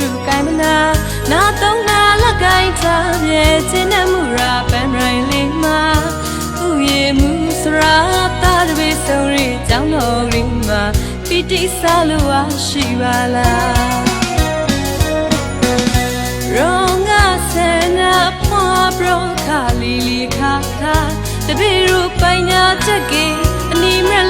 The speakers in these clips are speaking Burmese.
လူကိုင်မနာနာသုံးနာလကိုင်ထားမြဲခြင်းနဲ့မူရာပန်ရိုင်းလေးမှာသူ့ရဲ့မူစရာတာတပေဆုံးရကြောင်းတော်လေးမှာပီတိဆာလိုအားရှိပါလားရောငါဆန္ဒဖွာဘရောခါလီလီခါခါတပေရူပိုင်ညာချက်ကေအနီမြတ်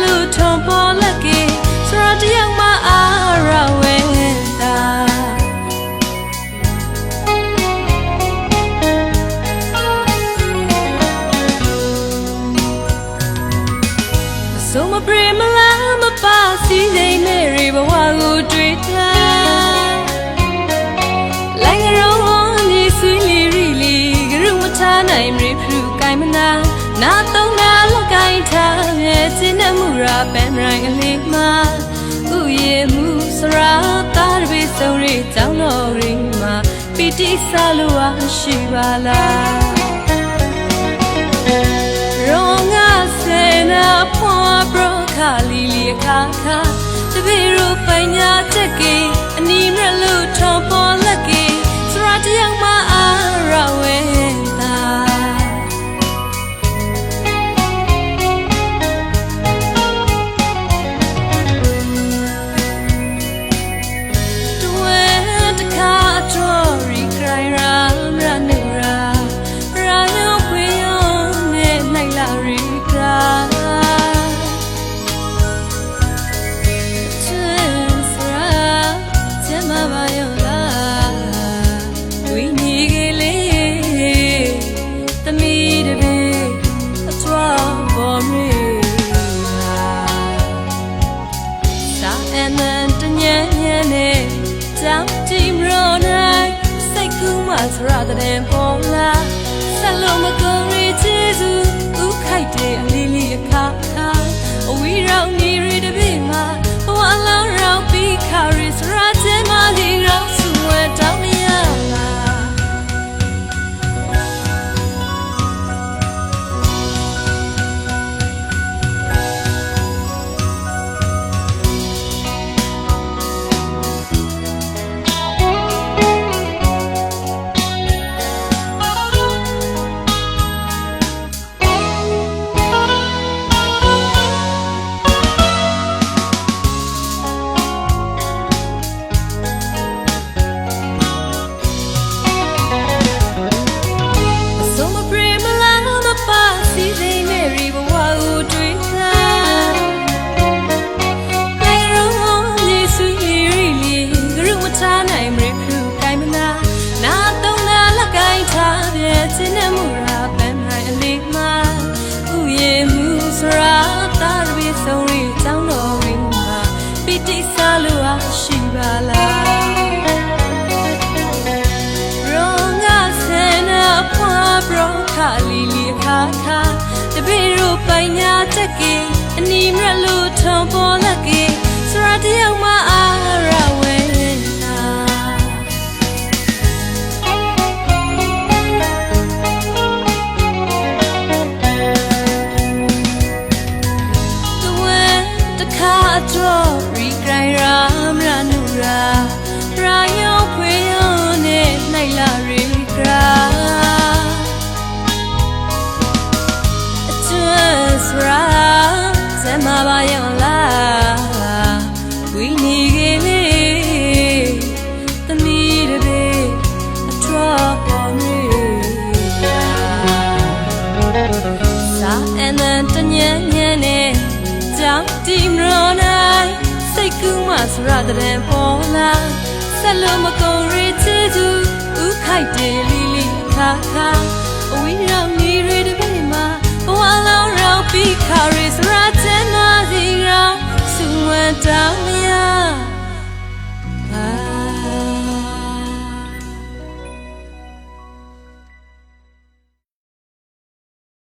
ပရမလာမပါစီစိတ်နဲ့ရေဘဝကိုတွေ့ထားလိုက်ရောင်းနေဆွေးလီရီလီဂရုမထားနိုင်မရဖူကိုင်မနာနာတော့ငါလောက်ကိုင်ထားရဲ့စင်းနှမှုရာပန်းရိုင်းအလေးမှာဥယေမှုစရာသားတွေစုံရီကြောင်းတော်ရင်းမှာပီတိဆာလိုအားရှိပါလား ရခါလီလီခါခါတပည့်ရပညာချက်ကအနီမရလို့ထော်ပေါ်လက်ကစရတယောက်မအားရဝဲ kumas rather than pola. Saloma go reaches, who kite a lily a ri song ri chang lo ri ma pi ti sa lu a shi ba la ရောငါဆန္ဒဖွာဘရခါလီလီခါခါတပည့်တို့ပိုင်ညာတက်ကအနီမရလို့ထုံပေါ်လက်ကစရတယောက်မ စရတဲ့ပေါ်လာဆက်လို့မကုန်ရချေသူ tell me